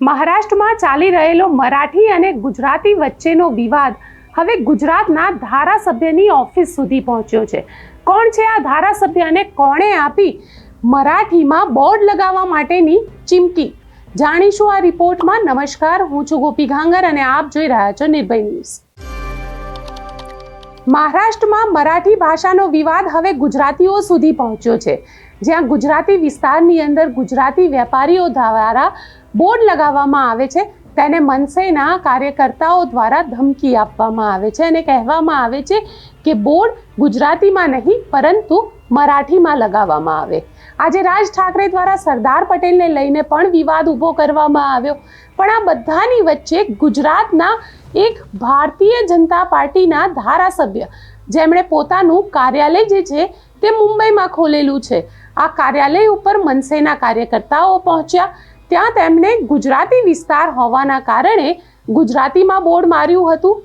મહારાષ્ટ્રમાં ચાલી રહેલો મરાઠી અને ગુજરાતી વચ્ચેનો વિવાદ હવે ગુજરાતના ધારાસભ્યની ઓફિસ સુધી પહોંચ્યો છે. કોણ છે આ ધારાસભ્ય અને કોણે આપી મરાઠીમાં બોર્ડ લગાવવા માટેની ચીમકી? જાણીશું આ રિપોર્ટમાં. નમસ્કાર, હું છું ગોપી ઘાંગર અને આપ જોઈ રહ્યા છો નિર્ભય ન્યૂઝ. મહારાષ્ટ્રમાં મરાઠી ભાષાનો વિવાદ હવે ગુજરાતીઓ સુધી પહોંચ્યો છે. જ્યાં ગુજરાતી વિસ્તારની અંદર ગુજરાતી વેપારીઓ દ્વારા બોર્ડ લગાવવામાં આવે છે. તેને મનસેના કાર્યકર્તાઓ દ્વારા ધમકી આપવામાં આવે છે અને કહેવામાં આવે છે કે બોર્ડ ગુજરાતીમાં નહીં, પરંતુ મરાઠીમાં લગાવવામાં આવે. આજે રાજ ઠાકરે દ્વારા સરદાર પટેલને લઈને પણ વિવાદ ઊભો કરવામાં આવ્યો. પણ આ બધાની વચ્ચે ગુજરાતના એક ભારતીય જનતા પાર્ટીના ધારાસભ્ય, જેમણે પોતાનું કાર્યાલય જે છે તે મુંબઈમાં ખોલેલું છે. આ કાર્યાલય ઉપર મનસેના કાર્યકર્તાઓ પહોંચ્યા. ત્યાં તેમણે ગુજરાતી વિસ્તાર હોવાના કારણે ગુજરાતીમાં બોર્ડ માર્યું હતું.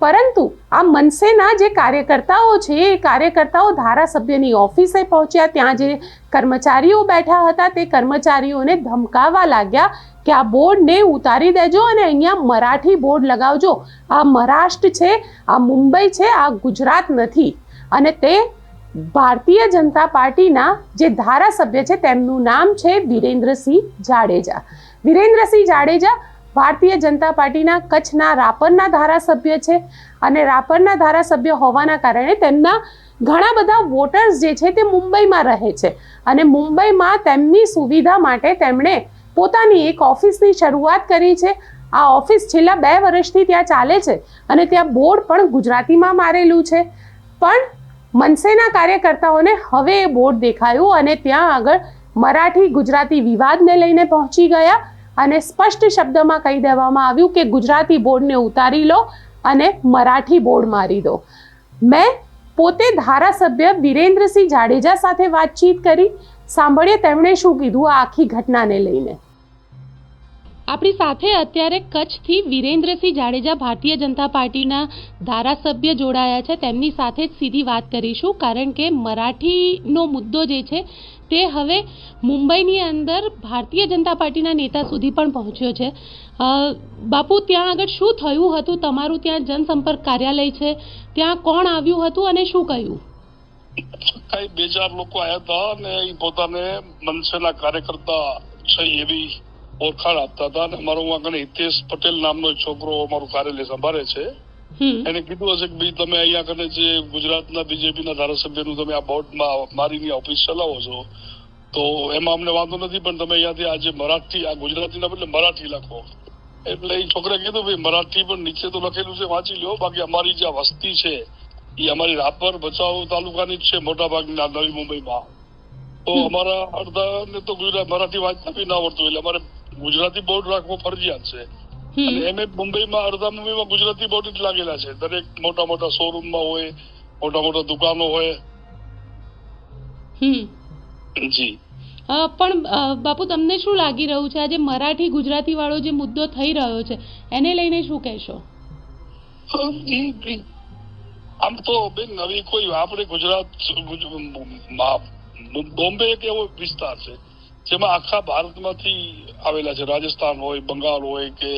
પરંતુ આ મનસેના જે કાર્યકર્તાઓ છે, એ કાર્યકર્તાઓ ધારાસભ્યની ઓફિસે પહોંચ્યા. ત્યાં જે કર્મચારીઓ બેઠા હતા, તે કર્મચારીઓને ધમકાવવા લાગ્યા કે આ બોર્ડને ઉતારી દેજો અને અહીંયા મરાઠી બોર્ડ લગાવજો. આ મહારાષ્ટ્ર છે, આ મુંબઈ છે, આ ગુજરાત નથી. અને તે ભારતીય જનતા પાર્ટીના જે ધારાસભ્ય છે, તેમનું નામ છે વિરેન્દ્રસિંહ જાડેજા. વિરેન્દ્રસિંહ જાડેજા ભારતીય જનતા પાર્ટીના કચ્છના રાપરના ધારાસભ્ય છે અને રાપરના ધારાસભ્ય હોવાના કારણે તેમના ઘણા બધા વોટર્સ જે છે, તે મુંબઈમાં રહે છે અને મુંબઈમાં તેમની સુવિધા માટે તેમણે પોતાની એક ઓફિસની શરૂઆત કરી છે. આ ઓફિસ છેલ્લા બે વર્ષથી ત્યાં ચાલે છે અને ત્યાં બોર્ડ પણ ગુજરાતીમાં મારેલું છે. પણ મનસેના કાર્યકર્તાઓને હવે એ બોર્ડ દેખાયું અને ત્યાં આગળ મરાઠી ગુજરાતી વિવાદને લઈને પહોંચી ગયા અને સ્પષ્ટ શબ્દમાં કહી દેવામાં આવ્યું કે ગુજરાતી બોર્ડને ઉતારી લો અને મરાઠી બોર્ડ મારી દો. મેં પોતે ધારાસભ્ય વિરેન્દ્રસિંહ જાડેજા સાથે વાતચીત કરી. સાંભળીએ તેમણે શું કીધું આ આખી ઘટનાને લઈને. આપણી સાથે અત્યારે કચ્છથી વિરેન્દ્રસિંહ જાડેજા ભારતીય જનતા પાર્ટીના ધારાસભ્ય જોડાયા છે. તેમની સાથે જ સીધી વાત કરીશું, કારણ કે મરાઠીનો મુદ્દો જે છે તે હવે મુંબઈની અંદર ભારતીય જનતા પાર્ટીના નેતા સુધી પણ પહોંચ્યો છે. બાપુ, ત્યાં આગળ શું થયું હતું? તમારું ત્યાં જનસંપર્ક કાર્યાલય છે. ત્યાં કોણ આવ્યું હતું અને શું કહ્યું કઈ બે ચાર લોકો આવ્યા હતા અને એ પોતાને મનસેના કાર્યકર્તા છે એવી ઓળખાણ આપતા હતા અને અમારો વાં કને હિતેશ પટેલ નામનો એક છોકરો અમારું કાર્યાલય સંભાળે છે. એને કીધું હશે કે ભાઈ તમે અહીંયા કને જે ગુજરાતના બીજેપીના ધારાસભ્યનું તમે આ બોર્ડમાં મારીની ઓફિસ ચલાવો છો તો એમાં અમને વાંધો નથી પણ તમે અહીંયાથી આજે મરાઠી આ ગુજરાતી ના બદલે મરાઠી લખો. એટલે એ છોકરા કીધું ભાઈ મરાઠી પણ નીચે તો લખેલું છે વાંચી લ્યો બાકી અમારી જે વસ્તી છે એ અમારી રાપર ભચાઉ તાલુકાની જ છે મોટા ભાગની નવી મુંબઈમાં. તો અમારા અડધા ને તો ગુજરાત મરાઠી વાંચતા બી ના આવડતું એટલે અમારે ગુજરાતી બોર્ડ રાખવો ફરજિયાત છે. અને મુંબઈમાં અડધા મુંબઈમાં ગુજરાતી બોર્ડ જ લાગેલા છે. દરેક મોટા મોટા શોરૂમમાં હોય મોટા મોટા દુકાનો હોય. જી. પણ બાપુ તમને શું લાગી રહ્યું છે? આજે મરાઠી ગુજરાતી વાળો જે મુદ્દો થઈ રહ્યો છે એને લઈને શું કહેશો? આમ તો બેન નવી કોઈ આપણે ગુજરાત બોમ્બે એક એવો વિસ્તાર છે. જેમાં આખા ભારતમાંથી આવેલા છે. રાજસ્થાન હોય, બંગાળ હોય કે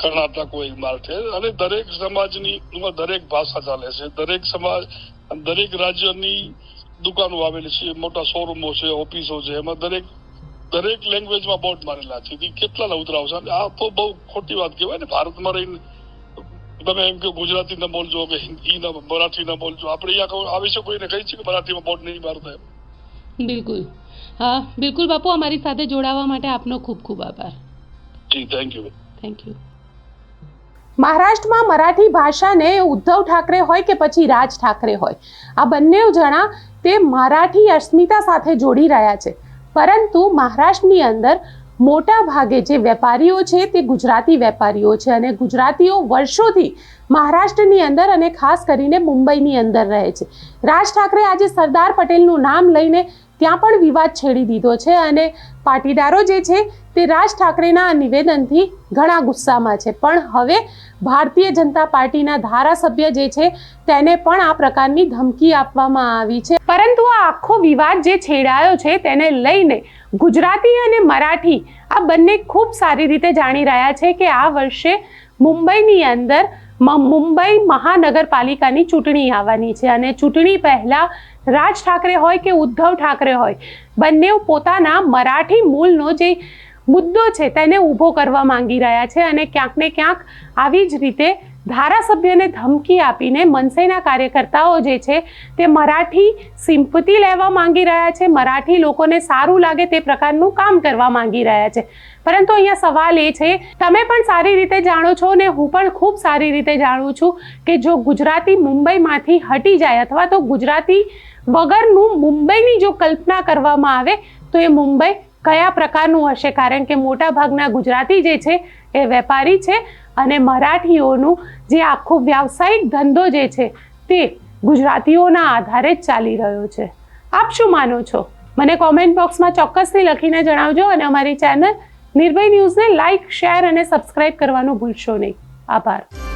કર્ણાટક હોય મરાઠી અને દરેક સમાજની દરેક ભાષા ચાલે છે. દરેક સમાજ, દરેક રાજ્યની દુકાનો આવેલી છે. મોટા શોરૂમો છે ઓફિસો છે. એમાં દરેક દરેક લેંગ્વેજમાં બોર્ડ મારેલા છે. કેટલા લવતરા અને આ તો બહુ ખોટી વાત કહેવાય ને. ભારતમાં રહીને તમે એમ કે ગુજરાતી ન બોલજો કે હિન્દી ન મરાઠી ન બોલજો. આપણે અહીંયા કહું છે કોઈને કહી છે કે મરાઠીમાં બોર્ડ નહીં મારતા એમ? બિલકુલ. હા બિલકુલ બાપુ અમારી સાથે જોડાવા માટે આપનો ખૂબ ખૂબ આભાર. થેન્ક યુ થેન્ક યુ મહારાષ્ટ્રમાં મરાઠી ભાષાને ઉદ્ધવ ઠાકરે હોય કે પછી રાજ ઠાકરે હોય? આ બંને જણા તે મરાઠી અસ્મિતા સાથે જોડી રહ્યા છે. પરંતુ મહારાષ્ટ્રની અંદર મોટા ભાગે જે વેપારીઓ છે તે ગુજરાતી વેપારીઓ છે અને ગુજરાતીઓ વર્ષોથી મહારાષ્ટ્રની અંદર અને ખાસ કરીને મુંબઈની અંદર રહે છે. રાજ ઠાકરે આજે સરદાર પટેલનું નામ લઈને ત્યાં પણ વિવાદ છેડી દીધો છે અને પાટીદારો જે છે તે રાજ ઠાકરેના નિવેદનથી ઘણા ગુસ્સામાં છે. પણ હવે ભારતીય જનતા પાર્ટીના ધારાસભ્ય જે છે તેને પણ આ પ્રકારની ધમકી આપવામાં આવી છે. પરંતુ આ આખો વિવાદ જે છેડાયો છે તેને લઈને ગુજરાતી અને મરાઠી આ બંને ખૂબ સારી રીતે જાણી રહ્યા છે કે આ વર્ષે મુંબઈની અંદર મુંબઈ મહાનગરપાલિકાની ચૂંટણી આવવાની છે અને ચૂંટણી પહેલાં રાજ ઠાકરે હોય કે ઉદ્ધવ ઠાકરે હોય, બંને પોતાના મરાઠી મૂળનો જે મુદ્દો છે તેને ઊભો કરવા માંગી રહ્યા છે અને ક્યાંક ને ક્યાંક આવી જ રીતે ધારાસભ્યને ધમકી આપીને મનસેના કાર્યકર્તાઓ જે છે તે મરાઠી સિમ્પતિ લેવા માંગી રહ્યા છે, મરાઠી લોકોને સારું લાગે તે પ્રકારનું કામ કરવા માંગી રહ્યા છે. પરંતુ અહીંયા સવાલ એ છે, તમે પણ સારી રીતે જાણો છો ને હું પણ ખૂબ સારી રીતે જાણું છું કે જો ગુજરાતી મુંબઈમાંથી હટી જાય અથવા તો ગુજરાતી વગરનું મુંબઈની જો કલ્પના કરવામાં આવે, તો એ મુંબઈ કયા પ્રકારનું હશે? કારણ કે મોટા ભાગના ગુજરાતી જે છે, એ વેપારી છે અને મરાઠીઓનું જે આખો વ્યાવસાયિક ધંધો જે છે, તે ગુજરાતીઓના આધારે જ ચાલી રહ્યો છે. આપ શું માનો છો? મને કોમેન્ટ બોક્સમાં ચોક્કસથી લખીને જણાવજો અને અમારી ચેનલ નિર્ભય ન્યૂઝને લાઇક શેર અને સબસ્ક્રાઇબ કરવાનું ભૂલશો નહીં. આભાર.